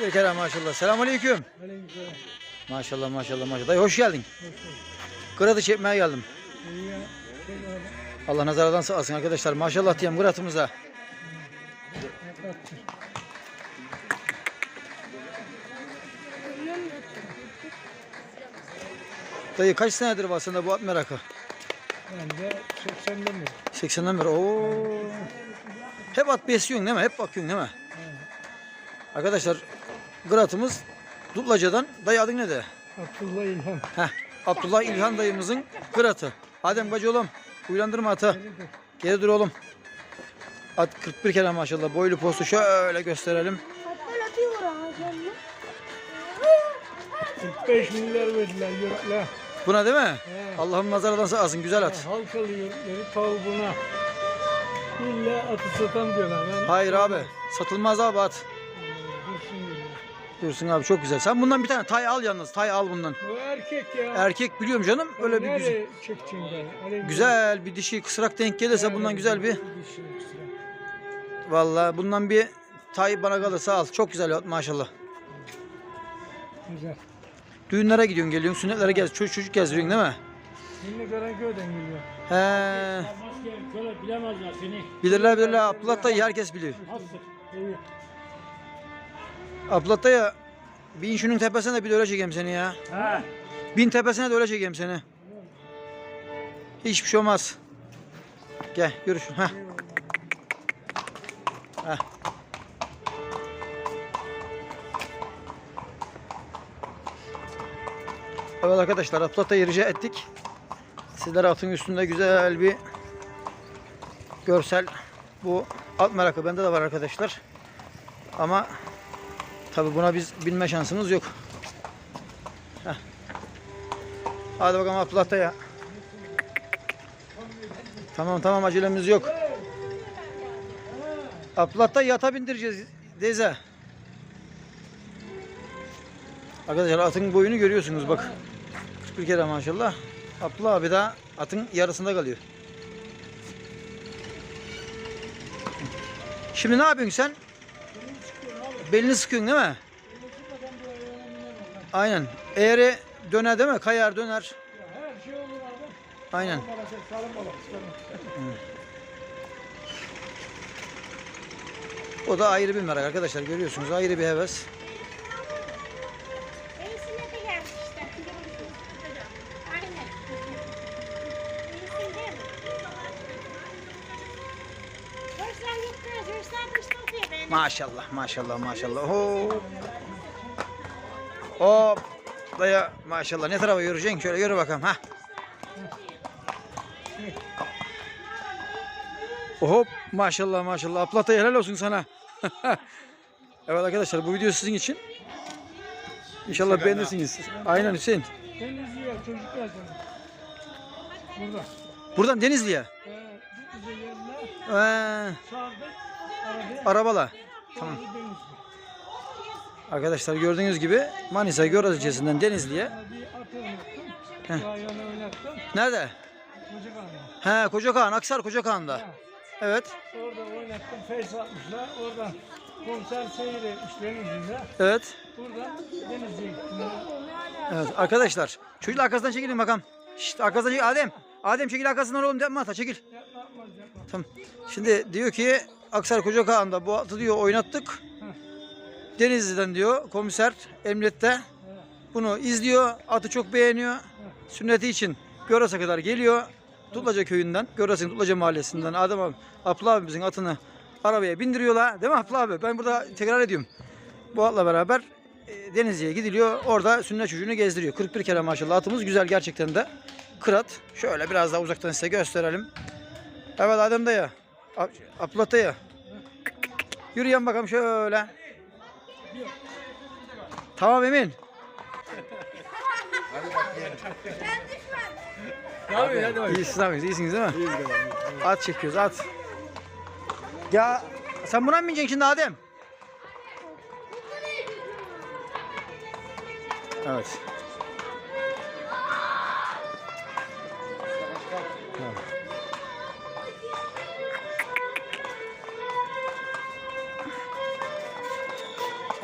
Bir kere maşallah. Selamünaleyküm. Aleykümselam. Maşallah maşallah maşallah. Dayı hoş geldin. Hoş bulduk. Çekmeye geldim. İyi ya. Var. Allah nazardan sağlasın arkadaşlar. Maşallah diyeyim kıratımıza. Atlattır. Dayı kaç senedir var sende bu at merakı? Ben de 80'den beri. 80'den beri. Oo. Hep at besliyorsun değil mi? Hep bakıyorsun değil mi? Arkadaşlar kıratımız Dutlaca'dan. Dayı adın ne de? Abdullah İlhan. Heh. Abdullah İlhan dayımızın kıratı. Adem Bacı oğlum. Uyandırma atı. Geri dur oğlum. At 41 kere maşallah. Boylu postu şöyle gösterelim. Hatta atıyor ha kendini. 45 milyar verdiler yurtla. Buna değil mi? He. Allah'ım nazardan sağlasın. Güzel at. Halkalı yurtları tavuğuna. İlla atı satan diyorlar. Ben Hayır abi. Satılmaz abi at. Dursun abi çok güzel. Sen bundan bir tane tay al yalnız. Tay al bundan. Bu erkek ya. Erkek biliyorum canım. Öyle bir güzel. Ben? Güzel bir dişi kısrak denk gelirse bundan güzel bir. Vallahi bundan bir tay bana kalırsa al. Çok güzel at maşallah. Güzel. Düğünlere gidiyorsun geliyorsun. Sünnetlere gez. Çocuk çocuk gezdiriyorsun değil mi? Şimdi Karaköy'den geliyor. He. Bilemezler seni. Bilirler bilirler. Abdullah dayı herkes biliyor. Nasıl? İyi. Abdullah dayı bin şunun tepesine de bir de öyle çekeyim seni ya. He. Bin tepesine de öyle çekeyim seni. Hiçbir şey olmaz. Gel şu. Heh. Heh. Evet arkadaşlar dayı rica ettik. Sizlere atın üstünde güzel bir görsel bu at merakı bende de var arkadaşlar. Ama tabi buna biz binme şansımız yok. Hadi bakalım Abdullah ya. Tamam tamam acelemiz yok. Abdullah da yata bindireceğiz Deze. Arkadaşlar atın boyunu görüyorsunuz bak. 41 kere maşallah. Abdullah abi daha atın yarısında kalıyor. Şimdi ne yapıyorsun sen? Belini sıkıyorsun değil mi? Aynen. Eğri döner değil mi? Kayar döner. Her şey olur abi. Aynen. O da ayrı bir merak arkadaşlar görüyorsunuz ayrı bir heves. Maşallah maşallah maşallah. Hop. Hop. Daya maşallah ne tarafa yürüyeceksin şöyle yürü bakalım ha. Hop maşallah maşallah. Aplata helal olsun sana. evet arkadaşlar bu video sizin için. İnşallah beğenirsiniz. Aynen Hüseyin. Denizli'ye çocuklar. Burada. Buradan Denizli'ye. Ee, yerine Ee, çağırdık. Arabala. Tamam. Arkadaşlar gördüğünüz gibi Manisa Göraz ilçesinden Denizli'ye. Nerede? He Kocakağan, Aksar Kocakağan'da. Evet. Orada oynattım. Face atmışlar. Oradan konser seyri işlerinde. Evet. Buradan Denizli'ye gittim. Evet arkadaşlar. Çocuklar arkasından çekilin bakalım. Şşt arkasından çekil. Adem. Adem çekil arkasından oğlum yapma ata çekil. Yapma yapma yapma. Tamam. Şimdi diyor ki Aksar Kocakağan'da bu atı diyor oynattık. Denizli'den diyor komiser emniyette bunu izliyor. Atı çok beğeniyor. Sünneti için Göras'a kadar geliyor. Tutlaca köyünden, Göras'ın Tutlaca mahallesinden Adem abi, Abdullah abimizin atını arabaya bindiriyorlar. Değil mi Abdullah abi? Ben burada tekrar ediyorum. Bu atla beraber e, Denizli'ye gidiliyor. Orada sünnet çocuğunu gezdiriyor. 41 kere maşallah atımız güzel gerçekten de. Kırat. Şöyle biraz daha uzaktan size gösterelim. Evet Adem dayı. Dayı. Yürüyen bakalım şöyle. Tamam Emin. Abi hadi bak. İyisiniz abi, iyisiniz değil mi? At çekiyoruz, at. Ya sen buna mı bineceksin şimdi Adem? Evet.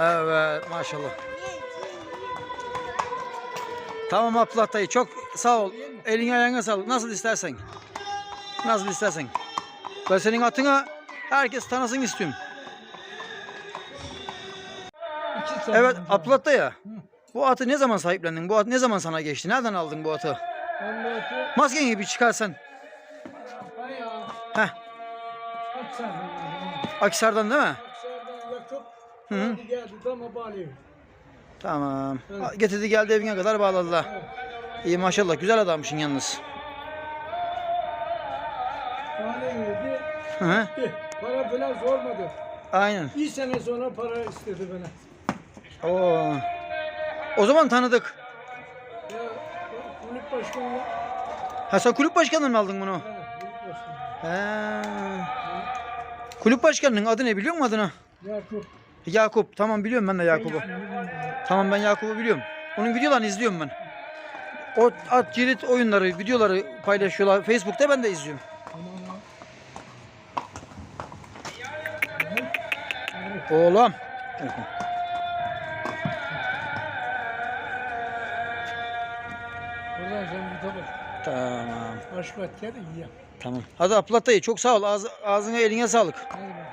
Evet maşallah. Tamam Abdullah dayı çok sağ ol. Eline ayağına sağlık. Nasıl istersen. Nasıl istersen. Ben senin atına herkes tanısın istiyorum. Evet. Abdullah dayı. Bu atı ne zaman sahiplendin? Bu at ne zaman sana geçti? Nereden aldın bu atı? Ben bu atı Masken gibi çıkarsan. bayağı Heh. Aksar'dan değil mi? Hı hı. geldi dama bağlıyor. Tamam. Evet. Getirdi geldi evine kadar bağladılar. Evet. İyi maşallah güzel adammışsın yalnız. Bağlıyordu. Hı hı. Gitti. Para falan sormadı. Aynen. Bir sene sonra para istedi bana. Oo. O zaman tanıdık. Ya kulüp başkanı Ha sen kulüp başkanından mı aldın bunu? Ha, kulüp başkanı. He. Kulüp başkanının adı ne biliyor musun adını? Yakup. Yakup. Tamam biliyorum ben de Yakup'u. Tamam ben Yakup'u biliyorum. Onun videolarını izliyorum ben. O at cirit oyunları, videoları paylaşıyorlar. Facebook'ta ben de izliyorum. Oğlum. Buradan sen bir tabak. Tamam. Aşk vatken iyi yap. Tamam. Hadi Abdullah dayı çok sağ ol. Ağzı, ağzına eline sağlık. Hadi.